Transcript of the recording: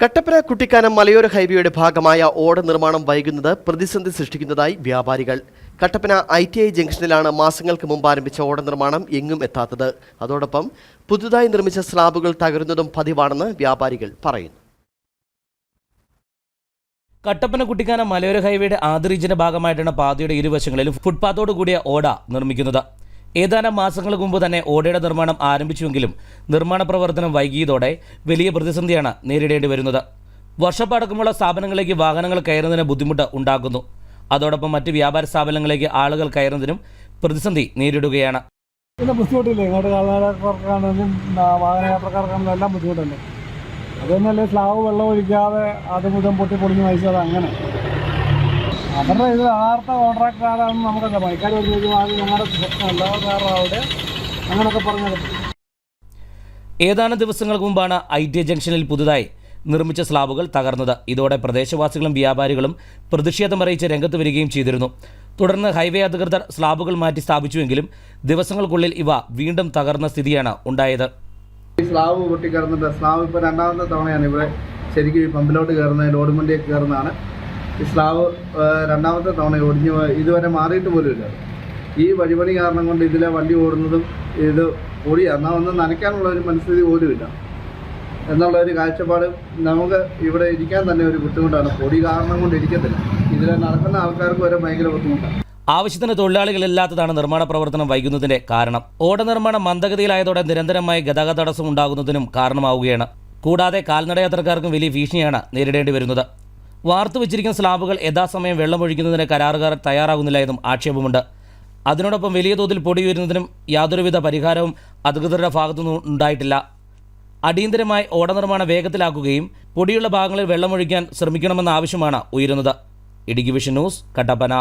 കട്ടപ്പന കുട്ടിക്കാനം മലയോര ഹൈവേയുടെ ഭാഗമായ ഓട നിർമ്മാണം വൈകുന്നത് പ്രതിസന്ധി സൃഷ്ടിക്കുന്നതായി വ്യാപാരികൾ. കട്ടപ്പന ഐ ടി ഐ ജംഗ്ഷനിലാണ് മാസങ്ങൾക്ക് മുമ്പ് ആരംഭിച്ച ഓട നിർമ്മാണം എങ്ങും എത്താത്തത്. അതോടൊപ്പം പുതുതായി നിർമ്മിച്ച സ്ലാബുകൾ തകരുന്നതും പതിവാണെന്ന് വ്യാപാരികൾ പറയുന്നു. കട്ടപ്പന കുട്ടിക്കാനം മലയോര ഹൈവേയുടെ ആദ്യ റീജിന്റെ ഭാഗമായിട്ടാണ് പാതയുടെ ഇരുവശങ്ങളിലും ഫുട്പാത്തോട് കൂടിയ ഓട നിർമ്മിക്കുന്നത്. ഏതാനും മാസങ്ങൾക്ക് മുമ്പ് തന്നെ ഓടയുടെ നിർമ്മാണം ആരംഭിച്ചുവെങ്കിലും നിർമ്മാണ പ്രവർത്തനം വൈകിയതോടെ വലിയ പ്രതിസന്ധിയാണ് നേരിടേണ്ടി വരുന്നത്. വർഷപ്പടക്കമുള്ള സ്ഥാപനങ്ങളിലേക്ക് വാഹനങ്ങൾ കയറുന്നതിന് ബുദ്ധിമുട്ട് ഉണ്ടാക്കുന്നു അതോടൊപ്പം മറ്റ് വ്യാപാര സ്ഥാപനങ്ങളിലേക്ക് ആളുകൾ കയറുന്നതിനും പ്രതിസന്ധി നേരിടുകയാണ്. പിന്നെ ബുദ്ധിമുട്ടില്ലേ? ഇങ്ങോട്ട് കാൽനടക്കാർക്കാണെങ്കിലും വാഹനയാത്രക്കാർക്കാണെങ്കിലും എല്ലാം ബുദ്ധിമുട്ടല്ലേ? അതൊന്നല്ലേ സ്ലാവ് വെള്ളം ഒഴിക്കാതെ അത് മുഴുവൻ പൊട്ടി പൊളിഞ്ഞ് അങ്ങനെ. അവരുടെ ഇത് യഥാർത്ഥ കോൺട്രാക്ടർ ആരാണെന്ന് നമുക്കല്ല പണിക്കാർ ഒരു ചോദിക്കും അത് ഞങ്ങളുടെ പ്രശ്നമല്ല വേറെ അവിടെ അങ്ങനെയൊക്കെ പറഞ്ഞത്. ഏതാനും ദിവസങ്ങൾക്ക് മുമ്പാണ് ഐ ടി ജംഗ്ഷനിൽ പുതുതായി നിർമ്മിച്ച സ്ലാബുകൾ തകർന്നത്. ഇതോടെ പ്രദേശവാസികളും വ്യാപാരികളും പ്രതിഷേധമറിയിച്ച് രംഗത്ത് വരികയും ചെയ്തിരുന്നു. തുടർന്ന് ഹൈവേ അധികൃതർ സ്ലാബുകൾ മാറ്റി സ്ഥാപിച്ചുവെങ്കിലും ദിവസങ്ങൾക്കുള്ളിൽ ഇവ വീണ്ടും തകർന്ന സ്ഥിതിയാണ് ഉണ്ടായത്. ഈ സ്ലാവ് സ്ലാബ് ഇപ്പോൾ രണ്ടാമത്തെ തവണയാണ് ഇവിടെ ശരിക്കും ഈ പമ്പിലോട്ട് കയറുന്നത് ലോഡ് വണ്ടിയൊക്കെ കയറുന്നതാണ്. ഈ സ്ലാവ് രണ്ടാമത്തെ തവണ ഒടിഞ്ഞ് ഇതുവരെ മാറിയിട്ട് പോലുമില്ല ഈ വഴിപണി കാരണം കൊണ്ട് ഇതിലെ വണ്ടി ഓടുന്നതും ഇത് ഓടി എന്നാൽ ഒന്ന് നനയ്ക്കാനുള്ള ഒരു മനസ്ഥിതി പോലുമില്ല എന്നുള്ള ഒരു കാഴ്ചപ്പാട് നമുക്ക് ഇവിടെ ഇരിക്കാൻ തന്നെ ഒരു ബുദ്ധിമുട്ടാണ്. പൊടി കാരണം കൊണ്ട് ഇരിക്കത്തില്ല. ഇതിൽ നടക്കുന്ന ആൾക്കാർക്ക് വരെ ഭയങ്കര ബുദ്ധിമുട്ടാണ്. ആവശ്യത്തിന് തൊഴിലാളികളില്ലാത്തതാണ് നിർമ്മാണ പ്രവർത്തനം വൈകുന്നതിന്റെ കാരണം. ഓട നിർമ്മാണം മന്ദഗതിയിലായതോടെ നിരന്തരമായി ഗതാഗത തടസ്സം ഉണ്ടാകുന്നതിനും കാരണമാവുകയാണ്. കൂടാതെ കാൽനടയാത്രക്കാർക്കും വലിയ ഭീഷണിയാണ് നേരിടേണ്ടി വരുന്നത്. വാർത്തു വെച്ചിരിക്കുന്ന സ്ലാബുകൾ യഥാസമയം വെള്ളമൊഴിക്കുന്നതിന് കരാറുകാർ തയ്യാറാകുന്നില്ല എന്നും ആക്ഷേപമുണ്ട്. അതിനോടൊപ്പം വലിയ തോതിൽ പൊടി ഉയരുന്നതിനും യാതൊരുവിധ പരിഹാരവും അധികൃതരുടെ ഭാഗത്തുനിന്നും ഉണ്ടായിട്ടില്ല. അടിയന്തരമായി ഓട നിർമ്മാണം വേഗത്തിലാക്കുകയും പൊടിയുള്ള ഭാഗങ്ങളിൽ വെള്ളമൊഴിക്കാൻ ശ്രമിക്കണമെന്ന ആവശ്യമാണ് ഉയരുന്നത്. Idukki vision news Kattappana.